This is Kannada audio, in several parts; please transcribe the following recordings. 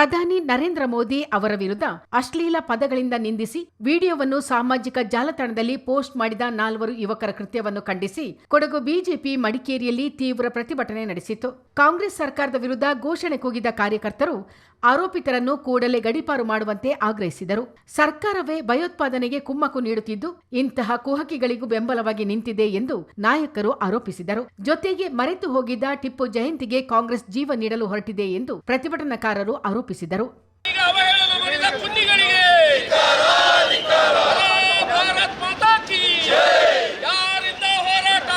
ಪ್ರಧಾನಿ ನರೇಂದ್ರ ಮೋದಿ ಅವರ ವಿರುದ್ಧ ಅಶ್ಲೀಲ ಪದಗಳಿಂದ ನಿಂದಿಸಿ ವಿಡಿಯೋವನ್ನು ಸಾಮಾಜಿಕ ಜಾಲತಾಣದಲ್ಲಿ ಪೋಸ್ಟ್ ಮಾಡಿದ ನಾಲ್ವರು ಯುವಕರ ಕೃತ್ಯವನ್ನು ಖಂಡಿಸಿ ಕೊಡಗು ಬಿಜೆಪಿ ಮಡಿಕೇರಿಯಲ್ಲಿ ತೀವ್ರ ಪ್ರತಿಭಟನೆ ನಡೆಸಿತು ಕಾಂಗ್ರೆಸ್ ಸರ್ಕಾರದ ವಿರುದ್ಧ ಘೋಷಣೆ ಕೂಗಿದ ಕಾರ್ಯಕರ್ತರು ಆರೋಪಿತರನ್ನು ಕೂಡಲೇ ಗಡಿಪಾರು ಮಾಡುವಂತೆ ಆಗ್ರಹಿಸಿದರು. ಸರ್ಕಾರವೇ ಭಯೋತ್ಪಾದನೆಗೆ ಕುಮ್ಮಕ್ಕು ನೀಡುತ್ತಿದ್ದು, ಇಂತಹ ಕುಹಕಿಗಳಿಗೂ ಬೆಂಬಲವಾಗಿ ನಿಂತಿದೆ ಎಂದು ನಾಯಕರು ಆರೋಪಿಸಿದರು. ಜೊತೆಗೆ ಮರೆತು ಹೋಗಿದ್ದ ಟಿಪ್ಪು ಜಯಂತಿಗೆ ಕಾಂಗ್ರೆಸ್ ಜೀವ ನೀಡಲು ಹೊರಟಿದೆ ಎಂದು ಪ್ರತಿಭಟನಾಕಾರರು ಆರೋಪಿಸಿದರು ಈಗ ಅವಹೇಳನ ಮಾಡಿದ ಕುನ್ನಿಗಳಿಗೆ ಭಾರತ್ ಮಾತಾ ಕಿ ಯಾರಿಂದ ಹೋರಾಟ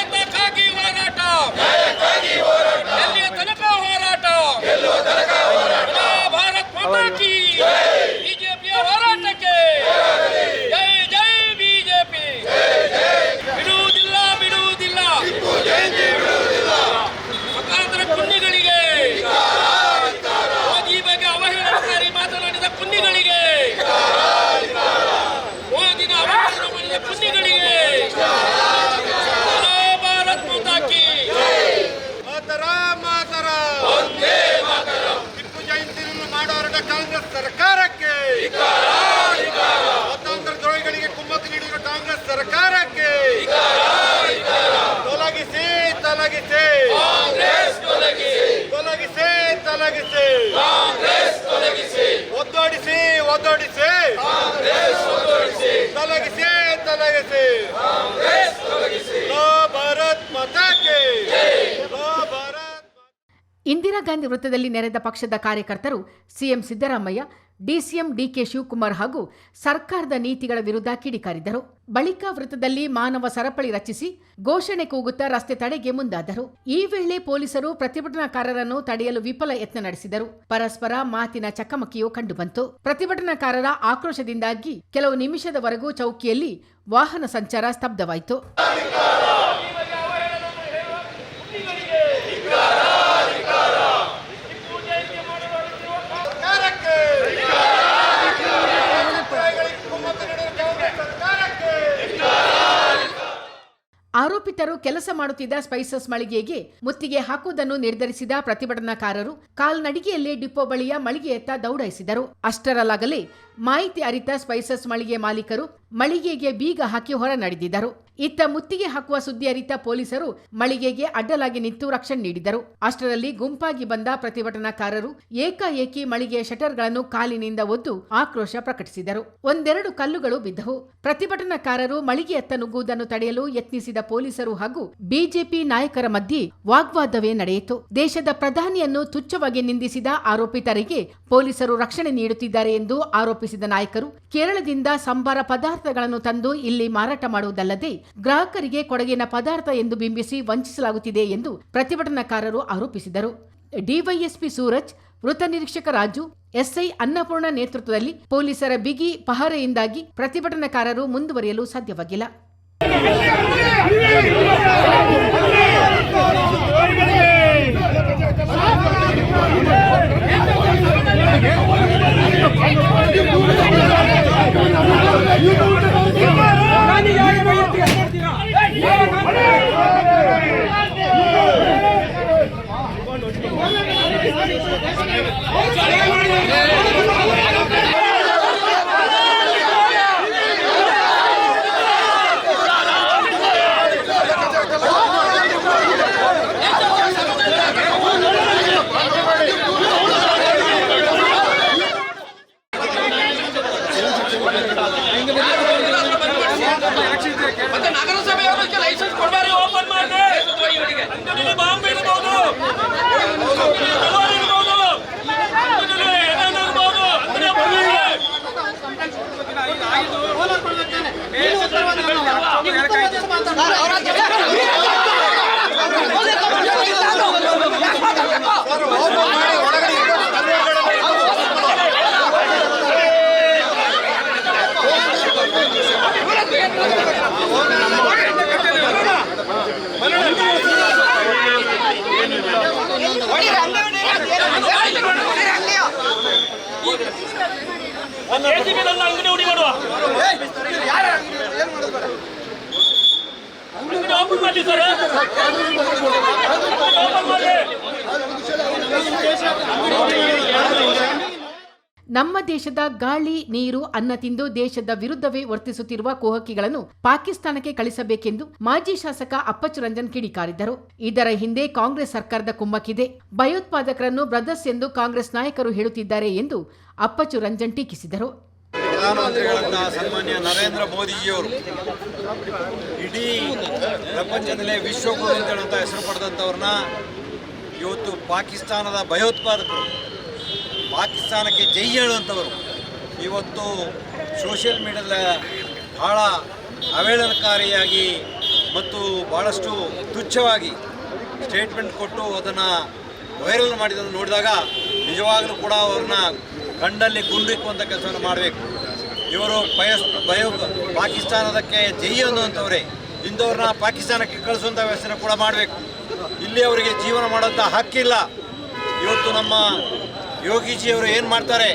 ಏತಕ್ಕಾಗಿ ಹೋರಾಟ ಎಲ್ಲಿಯ ತನಕ ಹೋರಾಟ ಭಾರತ್ ಮಾತಾ ಕಿ ಬಿಜೆಪಿಯ ಹೋರಾಟಕ್ಕೆ ಜೈ ಜೈ ಬಿಜೆಪಿ ಬಿಡುವುದಿಲ್ಲ ಬಿಡುವುದಿಲ್ಲ ಮತಾಂತರ ಕುನ್ನಿಗಳಿಗೆ ಮೋದಿ ಬಗ್ಗೆ ಅವಹೇಳನಕಾರಿ ಮಾತನಾಡಿದ ಕುನ್ನಿಗಳಿಗೆ ಮೋದಿನ ಅವಹೇಳನ ಮಾಡಿದ ಕುನ್ನಿಗಳಿಗೆ ಹಲೋ ಭಾರತ್ ಮಾತಾ ಕಿ ಮಾತರ ಮಾತರ ಟಿಪ್ಪು ಜಯಂತಿಯನ್ನು ಮಾಡೋರಟ ಕಾಂಗ್ರೆಸ್ ಸರ್ಕಾರಕ್ಕೆ ಮತಾಂತರ ದ್ರೋಹಿಗಳಿಗೆ ಕುಮ್ಮಕ್ಕು ನೀಡಿರುವ ಕಾಂಗ್ರೆಸ್ ಸರ್ಕಾರಕ್ಕೆ ತೊಲಗಿಸಿ ತೊಲಗಿಸಿ. ತೊಲಗಿಸಿ. ತೊಲಗಿಸಿ ಒದ್ದೋಡಿಸಿ ಒದ್ದೋಡಿಸಿ. ತೊಲಗಿಸಿ ತೊಲಗಿಸಿ. ಭಾರತ್ ಮಾತಾಕ್ಕೆ. ಲೋ ಭಾರತ್ ಇಂದಿರಾ ಗಾಂಧಿ ವೃತ್ತದಲ್ಲಿ ನೆರೆದ ಪಕ್ಷದ ಕಾರ್ಯಕರ್ತರು CM Siddaramaiah DCM DK Shivakumar ಹಾಗೂ ಸರ್ಕಾರದ ನೀತಿಗಳ ವಿರುದ್ಧ ಕಿಡಿಕಾರಿದರು. ಬಳಿಕ ವೃತ್ತದಲ್ಲಿ ಮಾನವ ಸರಪಳಿ ರಚಿಸಿ ಘೋಷಣೆ ಕೂಗುತ್ತಾ ರಸ್ತೆ ತಡೆಗೆ ಮುಂದಾದರು. ಈ ವೇಳೆ ಪೊಲೀಸರು ಪ್ರತಿಭಟನಾಕಾರರನ್ನು ತಡೆಯಲು ವಿಫಲ ಯತ್ನ ನಡೆಸಿದರು. ಪರಸ್ಪರ ಮಾತಿನ ಚಕಮಕಿಯೂ ಕಂಡುಬಂತು. ಪ್ರತಿಭಟನಾಕಾರರ ಆಕ್ರೋಶದಿಂದಾಗಿ ಕೆಲವು ನಿಮಿಷದವರೆಗೂ ಚೌಕಿಯಲ್ಲಿ ವಾಹನ ಸಂಚಾರ ಸ್ತಬ್ಧವಾಯಿತು. ಆರೋಪಿತರು ಕೆಲಸ ಮಾಡುತ್ತಿದ್ದ ಸ್ಪೈಸಸ್ ಮಳಿಗೆಗೆ ಮುತ್ತಿಗೆ ಹಾಕುವುದನ್ನು ನಿರ್ಧರಿಸಿದ ಪ್ರತಿಭಟನಾಕಾರರು ಕಾಲ್ನಡಿಗೆಯಲ್ಲೇ ಡಿಪೋ ಬಳಿಯ ಮಳಿಗೆಯತ್ತ ದೌಡಾಯಿಸಿದರು. ಅಷ್ಟರಲ್ಲಾಗಲೇ ಮಾಹಿತಿ ಅರಿತ ಸ್ಪೈಸಸ್ ಮಳಿಗೆ ಮಾಲೀಕರು ಮಳಿಗೆಗೆ ಬೀಗ ಹಾಕಿ ಹೊರ ನಡೆದಿದ್ದರು ಇತ್ತ ಮುತ್ತಿಗೆ ಹಾಕುವ ಸುದ್ದಿ ಅರಿತ ಪೊಲೀಸರು ಮಳಿಗೆಗೆ ಅಡ್ಡಲಾಗಿ ನಿಂತು ರಕ್ಷಣೆ ನೀಡಿದರು. ಅಷ್ಟರಲ್ಲಿ ಗುಂಪಾಗಿ ಬಂದ ಪ್ರತಿಭಟನಾಕಾರರು ಏಕಾಏಕಿ ಮಳಿಗೆಯ ಶಟರ್ಗಳನ್ನು ಕಾಲಿನಿಂದ ಒದ್ದು ಆಕ್ರೋಶ ಪ್ರಕಟಿಸಿದರು. ಒಂದೆರಡು ಕಲ್ಲುಗಳು ಬಿದ್ದವು. ಪ್ರತಿಭಟನಾಕಾರರು ಮಳಿಗೆಯತ್ತ ನುಗ್ಗುವುದನ್ನು ತಡೆಯಲು ಯತ್ನಿಸಿದ ಪೊಲೀಸರು ಹಾಗೂ ಬಿಜೆಪಿ ನಾಯಕರ ಮಧ್ಯೆ ವಾಗ್ವಾದವೇ ನಡೆಯಿತು. ದೇಶದ ಪ್ರಧಾನಿಯನ್ನು ತುಚ್ಛವಾಗಿ ನಿಂದಿಸಿದ ಆರೋಪಿತರಿಗೆ ಪೊಲೀಸರು ರಕ್ಷಣೆ ನೀಡುತ್ತಿದ್ದಾರೆ ಎಂದು ಆರೋಪಿಸಿದ ನಾಯಕರು ಕೇರಳದಿಂದ ಸಂಬಾರ ಪದಾರ್ಥಗಳನ್ನು ತಂದು ಇಲ್ಲಿ ಮಾರಾಟ ಮಾಡುವುದಲ್ಲದೆ ಗ್ರಾಹಕರಿಗೆ ಕೊಡಗಿನ ಪದಾರ್ಥ ಎಂದು ಬಿಂಬಿಸಿ ವಂಚಿಸಲಾಗುತ್ತಿದೆ ಎಂದು ಪ್ರತಿಭಟನಾಕಾರರು ಆರೋಪಿಸಿದರು. ಡಿವೈಎಸ್ಪಿ ಸೂರಜ್, ವೃತ್ತ ನಿರೀಕ್ಷಕ ರಾಜು, ಎಸ್ಐ ಅನ್ನಪೂರ್ಣ ನೇತೃತ್ವದಲ್ಲಿ ಪೊಲೀಸರ ಬಿಗಿ ಪಹರೆಯಿಂದಾಗಿ ಪ್ರತಿಭಟನಾಕಾರರು ಮುಂದುವರಿಯಲು ಸಾಧ್ಯವಾಗಿಲ್ಲ. ಓಪನ್ ಮಾಡಿ ಅಂಗಡಿ ಹುಡಿ ಮಾಡುವ ಅಂಗಡಿ ಓಪನ್ ಮಾಡಿ ಸರ್ ಓಪನ್ ಮಾಡಿ ನಮ್ಮ ದೇಶದ ಗಾಳಿ, ನೀರು, ಅನ್ನ ತಿಂದು ದೇಶದ ವಿರುದ್ಧವೇ ವರ್ತಿಸುತ್ತಿರುವ ಕುಹಕಿಗಳನ್ನು ಪಾಕಿಸ್ತಾನಕ್ಕೆ ಕಳಿಸಬೇಕೆಂದು ಮಾಜಿ ಶಾಸಕ ಅಪ್ಪಚ್ಚು ರಂಜನ್ ಕಿಡಿಕಾರಿದ್ದರು. ಇದರ ಹಿಂದೆ ಕಾಂಗ್ರೆಸ್ ಸರ್ಕಾರದ ಕುಮ್ಮಕ್ಕಿದೆ. ಭಯೋತ್ಪಾದಕರನ್ನು ಬ್ರದರ್ಸ್ ಎಂದು ಕಾಂಗ್ರೆಸ್ ನಾಯಕರು ಹೇಳುತ್ತಿದ್ದಾರೆ ಎಂದು ಅಪ್ಪಚ್ಚು ರಂಜನ್ ಟೀಕಿಸಿದರು. ಪ್ರಧಾನಮಂತ್ರಿಗಳಂತಹ ಸನ್ಮಾನ್ಯ ನರೇಂದ್ರ ಮೋದಿಜಿಯವರು ಇಡೀ ಪ್ರಪಂಚದಲ್ಲೇ ವಿಶ್ವಗುರು ಅಂತ ಹೆಸರು ಪಡೆದಂಥವ್ರನ್ನ ಇವತ್ತು ಪಾಕಿಸ್ತಾನದ ಭಯೋತ್ಪಾದಕರು ಪಾಕಿಸ್ತಾನಕ್ಕೆ ಜೈ ಹೇಳುವಂಥವರು. ಇವತ್ತು ಸೋಷಿಯಲ್ ಮೀಡಿಯಾದ ಭಾಳ ಅವೇಳನಕಾರಿಯಾಗಿ ಮತ್ತು ಭಾಳಷ್ಟು ತುಚ್ಛವಾಗಿ ಸ್ಟೇಟ್ಮೆಂಟ್ ಕೊಟ್ಟು ಅದನ್ನು ವೈರಲ್ ಮಾಡಿದ್ದನ್ನು ನೋಡಿದಾಗ ನಿಜವಾಗಲೂ ಕೂಡ ಅವ್ರನ್ನ ಕಂಡಲ್ಲಿ ಗುಂಡಿಕ್ಕುವಂಥ ಕೆಲಸವನ್ನು ಮಾಡಬೇಕು. ಇವರು ಬಯಸ್ ಭಯೋ ಪಾಕಿಸ್ತಾನದಕ್ಕೆ ಜೈ ಅನ್ನುವಂಥವ್ರೆ. ಇಂಥವ್ರನ್ನ ಪಾಕಿಸ್ತಾನಕ್ಕೆ ಕಳಿಸುವಂಥ ವ್ಯವಸ್ಥೆ ಕೂಡ ಮಾಡಬೇಕು. ಇಲ್ಲಿ ಅವರಿಗೆ ಜೀವನ ಮಾಡೋಂಥ ಹಕ್ಕಿಲ್ಲ. ಇವತ್ತು ನಮ್ಮ ಯೋಗೀಜಿಯವರು ಏನು ಮಾಡ್ತಾರೆ?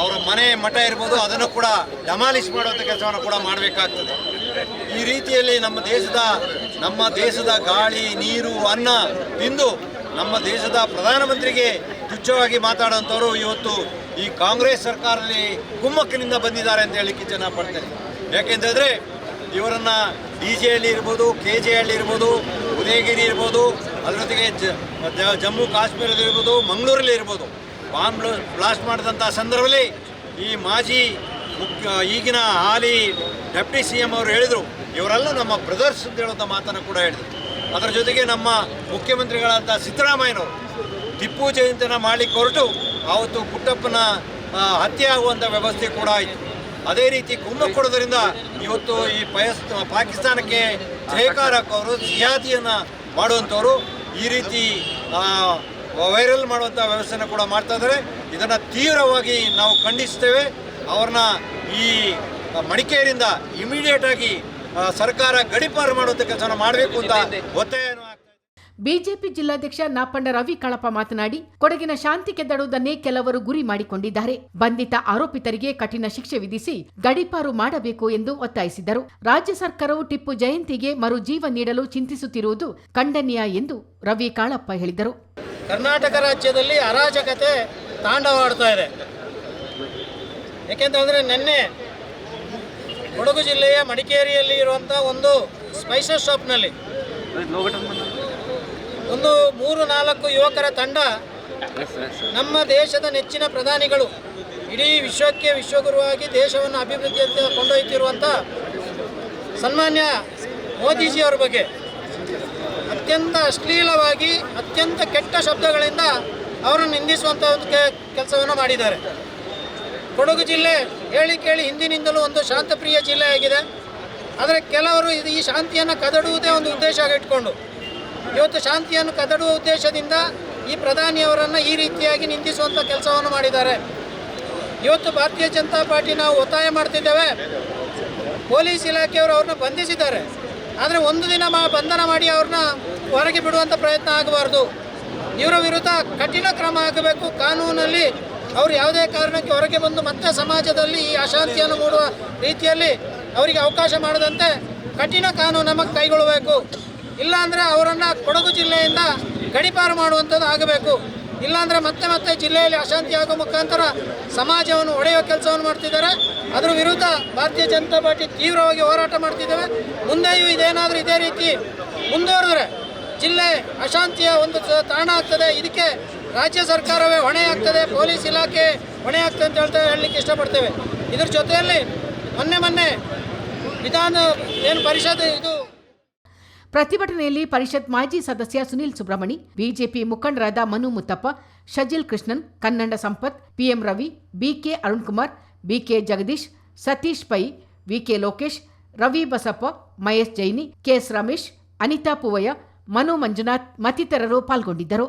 ಅವರ ಮನೆ ಮಠ ಇರ್ಬೋದು, ಅದನ್ನು ಕೂಡ ಡಮಾಲಿಷ್ ಮಾಡುವಂಥ ಕೆಲಸವನ್ನು ಕೂಡ ಮಾಡಬೇಕಾಗ್ತದೆ. ಈ ರೀತಿಯಲ್ಲಿ ನಮ್ಮ ದೇಶದ ನಮ್ಮ ದೇಶದ ಗಾಳಿ, ನೀರು, ಅನ್ನ ತಿಂದು ನಮ್ಮ ದೇಶದ ಪ್ರಧಾನಮಂತ್ರಿಗೆ ತುಚ್ಛವಾಗಿ ಮಾತಾಡುವಂಥವರು ಇವತ್ತು ಈ ಕಾಂಗ್ರೆಸ್ ಸರ್ಕಾರದಲ್ಲಿ ಕುಮ್ಮಕ್ಕಿನಿಂದ ಬಂದಿದ್ದಾರೆ ಅಂತ ಹೇಳಿ ಜನ ಪಡ್ತೇನೆ. ಯಾಕೆಂತಂದರೆ ಇವರನ್ನು ಡಿ ಜೆ ಹಳ್ಳಿ ಇರ್ಬೋದು, ಕೆ ಜೆ ಹಳ್ಳಿ ಇರ್ಬೋದು, ಉದಯಗಿರಿ ಇರ್ಬೋದು ಅದರ ಜೊತೆಗೆ ಜಮ್ಮು ಕಾಶ್ಮೀರದಲ್ಲಿ ಇರ್ಬೋದು, ಮಂಗಳೂರಲ್ಲಿ ಇರ್ಬೋದು. ಬಾಂಬ್ ಬ್ಲಾಸ್ಟ್ ಮಾಡಿದಂಥ ಸಂದರ್ಭದಲ್ಲಿ ಈ ಮಾಜಿ ಮುಖ್ಯ, ಈಗಿನ ಹಾಲಿ ಡೆಪ್ಟಿ ಸಿ ಎಂ ಅವರು ಹೇಳಿದರು. ಇವರೆಲ್ಲ ನಮ್ಮ ಬ್ರದರ್ಸ್ ಅಂತ ಹೇಳುವಂಥ ಮಾತನ್ನು ಕೂಡ ಹೇಳಿದರು. ಅದರ ಜೊತೆಗೆ ನಮ್ಮ ಮುಖ್ಯಮಂತ್ರಿಗಳಾದಂಥ ಸಿದ್ದರಾಮಯ್ಯನವರು ಟಿಪ್ಪು ಜಯಂತಿನ ಮಾಡಲಿಕ್ಕೆ ಹೊರಟು ಆವತ್ತು ಪುಟ್ಟಪ್ಪನ ಹತ್ಯೆ ಆಗುವಂಥ ವ್ಯವಸ್ಥೆ ಕೂಡ ಆಯಿತು. ಅದೇ ರೀತಿ ಕೊಡೋದ್ರಿಂದ ಇವತ್ತು ಈ ಪಯಸ್, ಪಾಕಿಸ್ತಾನಕ್ಕೆ ಜಯಕಾರ ಹಾಕೋರು ಮಾಡುವಂಥವ್ರು ಈ ರೀತಿ ವೈರಲ್ ಮಾಡುವಂಥ ವ್ಯವಸ್ಥೆನ ಕೂಡ ಮಾಡ್ತಾ ಇದ್ದಾರೆ. ಇದನ್ನು ತೀವ್ರವಾಗಿ ನಾವು ಖಂಡಿಸ್ತೇವೆ. ಅವ್ರನ್ನ ಈ ಮಡಿಕೇರಿಯಿಂದ ಇಮಿಡಿಯೇಟ್ ಆಗಿ ಸರ್ಕಾರ ಗಡಿಪಾರು ಮಾಡುವಂಥ ಕೆಲಸನ ಮಾಡಬೇಕು ಅಂತ ಒತ್ತಾಯ ಬಿಜೆಪಿ ಜಿಲ್ಲಾಧ್ಯಕ್ಷ ನಾಪಂಡ ರವಿ ಕಳಪ ಮಾತನಾಡಿ ಕೊಡಗಿನ ಶಾಂತಿ ಕೆದ್ದಡುವುದನ್ನೇ ಕೆಲವರು ಗುರಿ ಮಾಡಿಕೊಂಡಿದ್ದಾರೆ. ಬಂಧಿತ ಆರೋಪಿತರಿಗೆ ಕಠಿಣ ಶಿಕ್ಷೆ ವಿಧಿಸಿ ಗಡಿಪಾರು ಮಾಡಬೇಕು ಎಂದು ಒತ್ತಾಯಿಸಿದರು. ರಾಜ್ಯ ಸರ್ಕಾರವು ಟಿಪ್ಪು ಜಯಂತಿಗೆ ಮರು ಜೀವ ನೀಡಲು ಚಿಂತಿಸುತ್ತಿರುವುದು ಖಂಡನೀಯ ಎಂದು ರವಿ ಕಾಳಪ್ಪ ಹೇಳಿದರು. ಕರ್ನಾಟಕ ರಾಜ್ಯದಲ್ಲಿ ಅರಾಜಕತೆ ತಾಂಡವಾಡ್ತಾ ಇದೆ. ಏಕೆಂತಂದರೆ ನಿನ್ನೆ ಕೊಡಗು ಜಿಲ್ಲೆಯ ಮಡಿಕೇರಿಯಲ್ಲಿ ಇರುವಂಥ ಒಂದು ಸ್ಪೈಸಸ್ ಶಾಪ್ನಲ್ಲಿ ಒಂದು ಮೂರು ನಾಲ್ಕು ಯುವಕರ ತಂಡ ನಮ್ಮ ದೇಶದ ನೆಚ್ಚಿನ ಪ್ರಧಾನಿಗಳು ಇಡೀ ವಿಶ್ವಕ್ಕೆ ವಿಶ್ವಗುರುವಾಗಿ ದೇಶವನ್ನು ಅಭಿವೃದ್ಧಿಯತ್ತ ಕೊಂಡೊಯ್ತಿರುವಂಥ ಸನ್ಮಾನ್ಯ ಮೋದಿಜಿಯವರ ಬಗ್ಗೆ ಅತ್ಯಂತ ಅಶ್ಲೀಲವಾಗಿ, ಅತ್ಯಂತ ಕೆಟ್ಟ ಶಬ್ದಗಳಿಂದ ಅವರನ್ನು ನಿಂದಿಸುವಂಥ ಒಂದು ಕೆಲಸವನ್ನು ಮಾಡಿದ್ದಾರೆ. ಕೊಡಗು ಜಿಲ್ಲೆ ಹೇಳಿ ಕೇಳಿ ಹಿಂದಿನಿಂದಲೂ ಒಂದು ಶಾಂತಪ್ರಿಯ ಜಿಲ್ಲೆಯಾಗಿದೆ ಆದರೆ ಕೆಲವರು ಇದು ಈ ಶಾಂತಿಯನ್ನು ಕದಡುವುದೇ ಒಂದು ಉದ್ದೇಶ ಇಟ್ಕೊಂಡು, ಇವತ್ತು ಶಾಂತಿಯನ್ನು ಕದಡುವ ಉದ್ದೇಶದಿಂದ ಈ ಪ್ರಧಾನಿಯವರನ್ನು ಈ ರೀತಿಯಾಗಿ ನಿಂದಿಸುವಂಥ ಕೆಲಸವನ್ನು ಮಾಡಿದ್ದಾರೆ. ಇವತ್ತು ಭಾರತೀಯ ಜನತಾ ಪಾರ್ಟಿ ನಾವು ಒತ್ತಾಯ ಮಾಡ್ತಿದ್ದೇವೆ. ಪೊಲೀಸ್ ಇಲಾಖೆಯವರು ಅವ್ರನ್ನ ಬಂಧಿಸಿದ್ದಾರೆ. ಆದರೆ ಒಂದು ದಿನ ಮಾ ಬಂಧನ ಮಾಡಿ ಅವ್ರನ್ನ ಹೊರಗೆ ಬಿಡುವಂಥ ಪ್ರಯತ್ನ ಆಗಬಾರ್ದು. ಇವರ ವಿರುದ್ಧ ಕಠಿಣ ಕ್ರಮ ಆಗಬೇಕು. ಕಾನೂನಲ್ಲಿ ಅವರು ಯಾವುದೇ ಕಾರಣಕ್ಕೆ ಹೊರಗೆ ಬಂದು ಮತ್ತೆ ಸಮಾಜದಲ್ಲಿ ಈ ಅಶಾಂತಿಯನ್ನು ಮೂಡುವ ರೀತಿಯಲ್ಲಿ ಅವರಿಗೆ ಅವಕಾಶ ಮಾಡದಂತೆ ಕಠಿಣ ಕಾನೂನು ನಮಗೆ ಕೈಗೊಳ್ಳಬೇಕು. ಇಲ್ಲಾಂದರೆ ಅವರನ್ನು ಕೊಡಗು ಜಿಲ್ಲೆಯಿಂದ ಗಡಿಪಾರು ಮಾಡುವಂಥದ್ದು ಆಗಬೇಕು. ಇಲ್ಲಾಂದರೆ ಮತ್ತೆ ಮತ್ತೆ ಜಿಲ್ಲೆಯಲ್ಲಿ ಅಶಾಂತಿ ಆಗೋ ಮುಖಾಂತರ ಸಮಾಜವನ್ನು ಒಡೆಯುವ ಕೆಲಸವನ್ನು ಮಾಡ್ತಿದ್ದಾರೆ. ಅದರ ವಿರುದ್ಧ ಭಾರತೀಯ ಜನತಾ ಪಾರ್ಟಿ ತೀವ್ರವಾಗಿ ಹೋರಾಟ ಮಾಡ್ತಿದ್ದೇವೆ. ಮುಂದೆಯೂ ಇದೇನಾದರೂ ಇದೇ ರೀತಿ ಮುಂದುವರೆದ್ರೆ ಜಿಲ್ಲೆ ಅಶಾಂತಿಯ ಒಂದು ತಾಣ ಆಗ್ತದೆ. ಇದಕ್ಕೆ ರಾಜ್ಯ ಸರ್ಕಾರವೇ ಹೊಣೆ ಆಗ್ತದೆ. ಪೊಲೀಸ್ ಇಲಾಖೆ ಹೊಣೆ ಆಗ್ತದೆ ಅಂತ ಹೇಳ್ತಾ ಹೇಳಲಿಕ್ಕೆ ಇಷ್ಟಪಡ್ತೇವೆ. ಇದ್ರ ಜೊತೆಯಲ್ಲಿ ಮೊನ್ನೆ ಮೊನ್ನೆ ವಿಧಾನ ಏನು ಪರಿಷತ್ ಇದು ಪ್ರತಿಭಟನೆಯಲ್ಲಿ ಪರಿಷತ್ ಮಾಜಿ ಸದಸ್ಯ ಸುನಿಲ್ ಸುಬ್ರಹ್ಮಣಿ, ಬಿಜೆಪಿ ಮುಖಂಡರಾದ Manu Muthappa, Shajil Krishnan, Kannada Sampath, PM Ravi, BK Arunkumar, BK Jagadish, Satish Pai, VK Lokesh, Ravi Basappa, Mahesh Jaini KS Ramesh, Anitha Poovaiah, Manu Manjunath ಮತ್ತಿತರರು ಪಾಲ್ಗೊಂಡಿದ್ದರು.